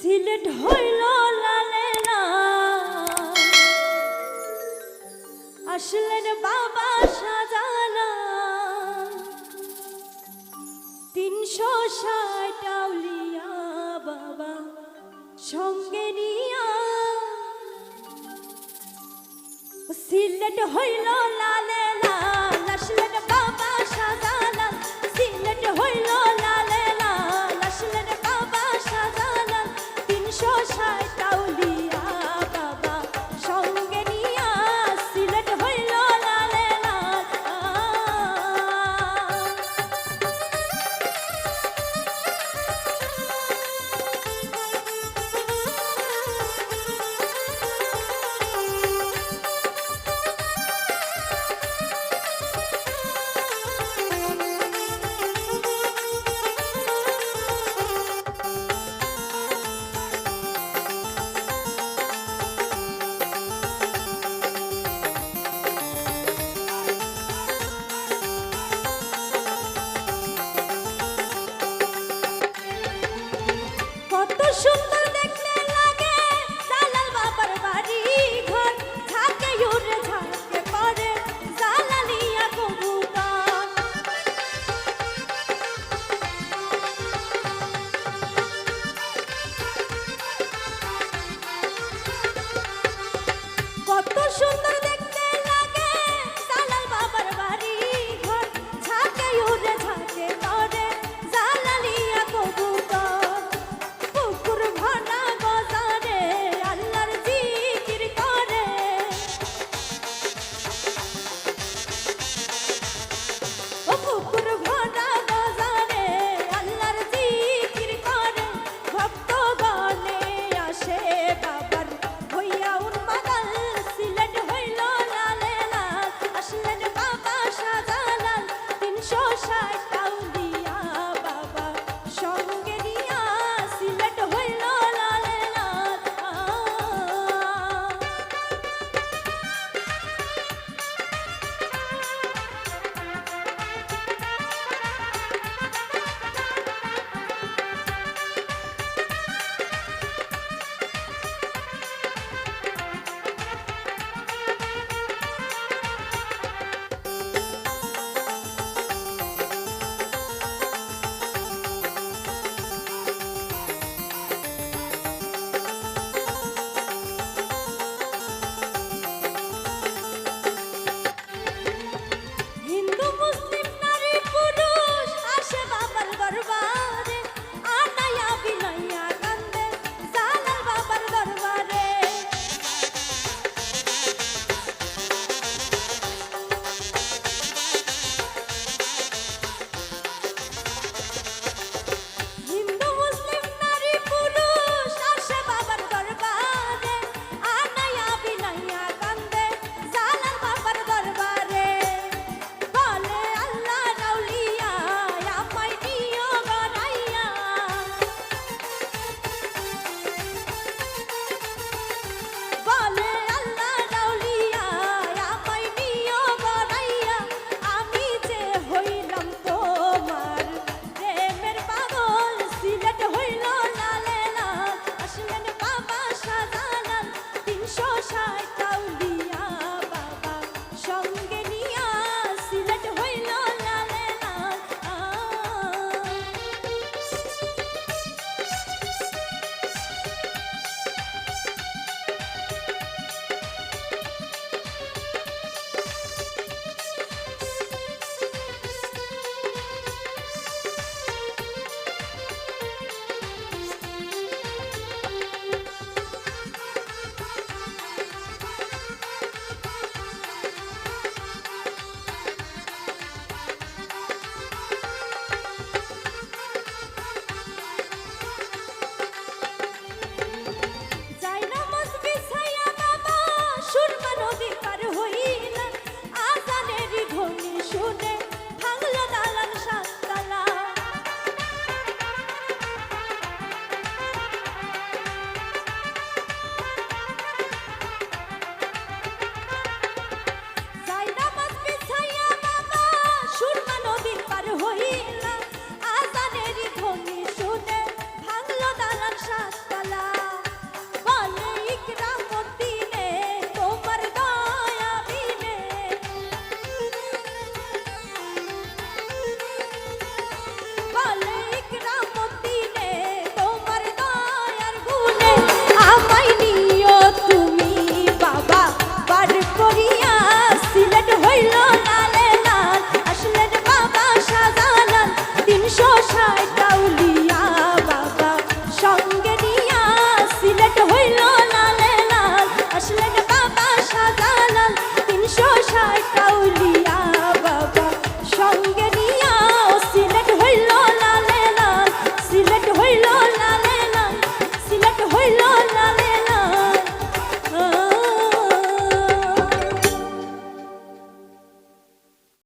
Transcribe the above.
সিলেট হইল লালেরা আসলেন বাবা সাজানা। তিনশো ষাট আউলিয়া বাবা সঙ্গে নিয়া। সিলেট হইল লালেলা